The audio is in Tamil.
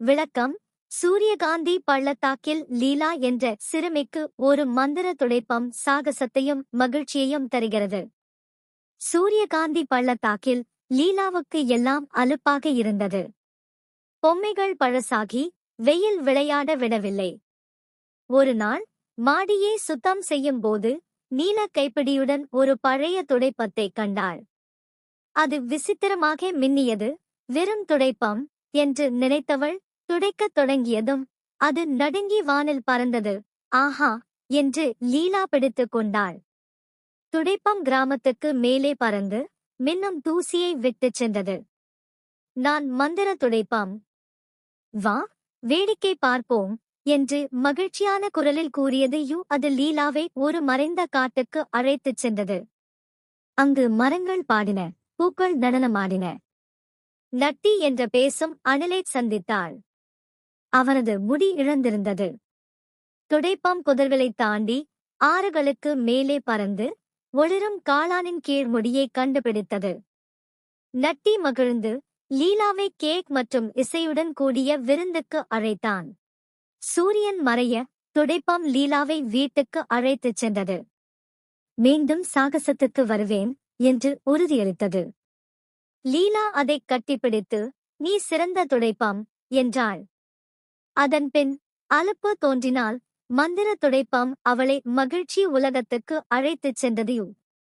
விளக்கம் சூரியகாந்தி பள்ளத்தாக்கில் லீலா என்ற சிறுமிக்கு ஒரு மந்திர துடைப்பம் சாகசத்தையும் மகிழ்ச்சியையும் தருகிறது. சூரியகாந்தி பள்ளத்தாக்கில் லீலாவுக்கு எல்லாம் அலுப்பாக இருந்தது. பொம்மைகள் பழசாகி வெயில் விளையாட விடவில்லை. ஒரு நாள் மாடியை சுத்தம் செய்யும் போது நீல கைப்பிடியுடன் ஒரு பழைய துடைப்பத்தை கண்டாள். அது விசித்திரமாக மின்னியது வெறும் துடைப்பம் என்று நினைத்தவள் துடைக்கத் தொடங்கியதும் அது நடுங்கி வானில் பறந்தது. ஆஹா! என்று லீலா பிடித்துக் கொண்டாள். துடைப்பம் கிராமத்துக்கு மேலே பறந்து மின்னும் தூசியை விட்டுச் சென்றது. நான் மந்திர துடைப்பம். வா வேடிக்கை பார்ப்போம் என்று மகிழ்ச்சியான குரலில் கூறியது யூ அது லீலாவை ஒரு மறைந்த காட்டுக்கு அழைத்துச் சென்றது. அங்கு மரங்கள் பாடின பூக்கள் நடனமாடின. நட்டி என்ற பேசும் அணிலை சந்தித்தாள். அவனது முடி இழந்திருந்தது. துடைப்பம் புதர்களைத் தாண்டி ஆறுகளுக்கு மேலே பறந்து ஒளிரும் காளானின் கீழ் முடியை கண்டுபிடித்தது. நட்டி மகிழ்ந்து லீலாவை கேக் மற்றும் இசையுடன் கூடிய விருந்துக்கு அழைத்தான். சூரியன் மறைய துடைப்பம் லீலாவை வீட்டுக்கு அழைத்துச் சென்றது. மீண்டும் சாகசத்துக்கு வருவேன் என்று உறுதியளித்தது. லீலா அதைக் கட்டிப்பிடித்து நீ சிறந்த துடைப்பம் என்றாள். அதன்பின் அலுப்பு தோன்றினால் மந்திர துடைப்பம் அவளை மகிழ்ச்சி உலகத்துக்கு அழைத்துச் சென்றதையும்